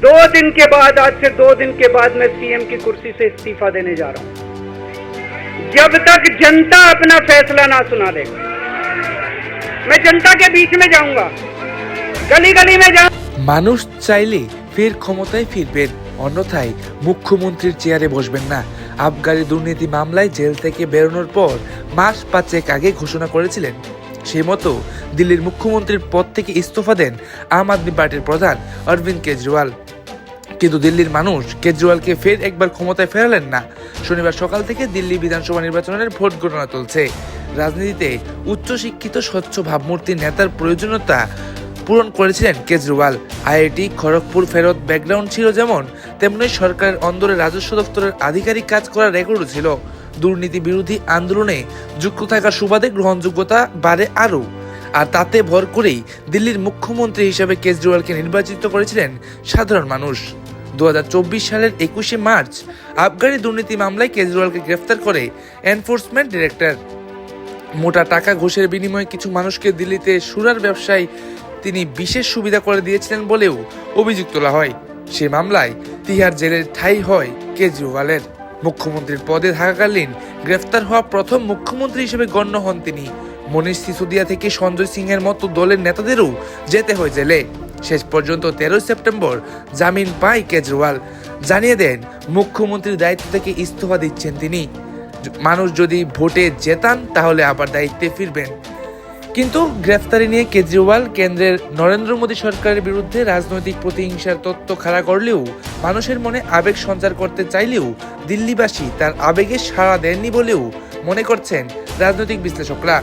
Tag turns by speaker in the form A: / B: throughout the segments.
A: दो दिन के बाद आज से दो दिन के बाद मैं सीएम की कुर्सी से इस्तीफा देने जा रहा हूं जब तक जनता अपना फैसला ना सुना दे मैं जनता के बीच में जाऊंगा गली गली में जाऊंगा
B: মানুষ চাইলে ফের ক্ষমতায় ফিরবেন অন্যথায় মুখ্যমন্ত্রীর চেয়ারে বসবেন না আবগারি দুর্নীতি মামলায় জেল থেকে বেরোনোর পর মাস পাঁচেক আগে ঘোষণা করেছিলেন সেই মতো দিল্লির মুখ্যমন্ত্রীর পদ থেকে ইস্তফা দেন আম আদমি পার্টির প্রধান অরবিন্দ কেজরিওয়াল। কিন্তু দিল্লির মানুষ কেজরিওয়ালকে ফের একবার ক্ষমতায় ফেরালেন না। শনিবার সকাল থেকে দিল্লি বিধানসভা নির্বাচনের ভোট গণনা চলছে। রাজনীতিতে উচ্চশিক্ষিত স্বচ্ছ ভাবমূর্তির নেতার প্রয়োজনীয়তা পূরণ করেছিলেন কেজরিওয়াল। আইআইটি খড়গপুর ফেরত ব্যাকগ্রাউন্ড ছিল যেমন, তেমনি সরকারের অন্দরে রাজস্ব দপ্তরের আধিকারিক কাজ করার রেকর্ডও ছিল। দুর্নীতি বিরোধী আন্দোলনে যুক্ত থাকার সুবাদে গ্রহণযোগ্যতা বাড়ে আরও। আর তাতে ভর করেই দিল্লির মুখ্যমন্ত্রী হিসেবে কেজরিওয়ালকে নির্বাচিত করেছিলেন সাধারণ মানুষ। দু হাজার চব্বিশ সালের একুশে মার্চ আবগারি দুর্নীতি মামলায় কেজরিওয়ালকে গ্রেফতার করে এনফোর্সমেন্ট ডিরেক্টর। মোটা টাকা ঘুষের বিনিময়ে কিছু মানুষকে দিল্লিতে সুরার ব্যবসায় তিনি বিশেষ সুবিধা করে দিয়েছিলেন বলেও অভিযোগ তোলা হয়। সে মামলায় তিহার জেলের ঠাঁই হয় কেজরিওয়ালের। মুখ্যমন্ত্রীর পদে থাকাকালীন গ্রেফতার হওয়া প্রথম মুখ্যমন্ত্রী হিসেবে গণ্য হন তিনি। মনীষ সিসোদিয়া থেকে সঞ্জয় সিংহের মতো দলের নেতাদেরও যেতে হয় জেলে। শেষ পর্যন্ত তেরোই সেপ্টেম্বর জামিন পায় কেজরিওয়াল। জানিয়ে দেন, মুখ্যমন্ত্রীর দায়িত্ব থেকে ইস্তফা দিচ্ছেন তিনি। মানুষ যদি ভোটে জেতান, তাহলে আবার দায়িত্বে ফিরবেন। কিন্তু গ্রেফতারি নিয়ে কেজরিওয়াল কেন্দ্রের নরেন্দ্র মোদী সরকারের বিরুদ্ধে রাজনৈতিক প্রতিহিংসার তত্ত্ব খাড়া করলেও, মানুষের মনে আবেগ সঞ্চার করতে চাইলেও দিল্লিবাসী তার আবেগে সাড়া দেননি বলেও মনে করছেন রাজনৈতিক বিশ্লেষকরা।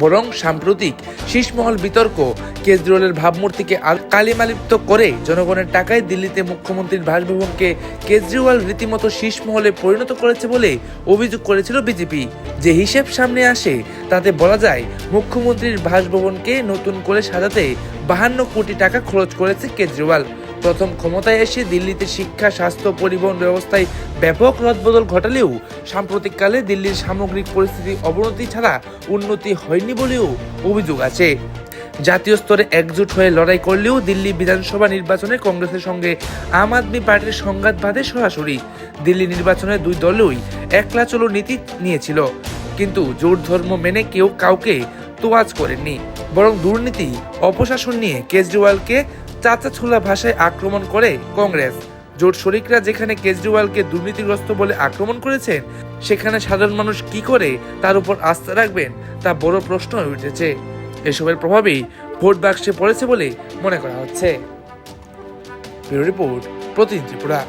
B: বরং সাম্প্রতিক শীষমহল বিতর্ক কেজরিওয়ালের ভাবমূর্তিকে কালিমালিপ্ত করে জনগণের টাকায় দিল্লিতে মুখ্যমন্ত্রীর বাসভবনকে কেজরিওয়াল রীতিমতো শীষমহলে পরিণত করেছে বলে অভিযোগ করেছিল বিজেপি। যে হিসেব সামনে আসে, তাতে বলা যায়, মুখ্যমন্ত্রীর বাসভবনকে নতুন করে সাজাতে বাহান্ন কোটি টাকা খরচ করেছে কেজরিওয়াল। প্রথম ক্ষমতায় এসে দিল্লিতে শিক্ষা, স্বাস্থ্য, পরিবহন ব্যবস্থায় ব্যাপক রদবদল ঘটালেও সাম্প্রতিককালে দিল্লির সামগ্রিক পরিস্থিতি অবনতি ছাড়া উন্নতি হয়নি বলেও অভিযোগ আছে। জাতীয় স্তরে একজোট হয়ে লড়াই করলেও দিল্লি বিধানসভা নির্বাচনে কংগ্রেসের সঙ্গে আম আদমি পার্টির সংঘাত বাধে সরাসরি। দিল্লি নির্বাচনে দুই দলই একলা চলো নীতি নিয়েছিল, কিন্তু জোর ধর্ম মেনে কেউ কাউকে তোয়াজ করেননি, বরং দুর্নীতি, অপশাসন নিয়ে কেজরিওয়ালকে চাচা ছোলা ভাষায় আক্রমণ করে কংগ্রেস। জোট শরিকরা যেখানে কেজরিওয়ালকে দুর্নীতিগ্রস্ত বলে আক্রমণ করেছেন, সেখানে সাধারণ মানুষ কি করে তার উপর আস্থা রাখবেন, তা বড় প্রশ্ন হয়ে উঠেছে। এসবের প্রভাবেই ভোট বাক্সে পড়েছে বলে মনে করা হচ্ছে। রিপোর্ট প্রতিদিন ত্রিপুরা।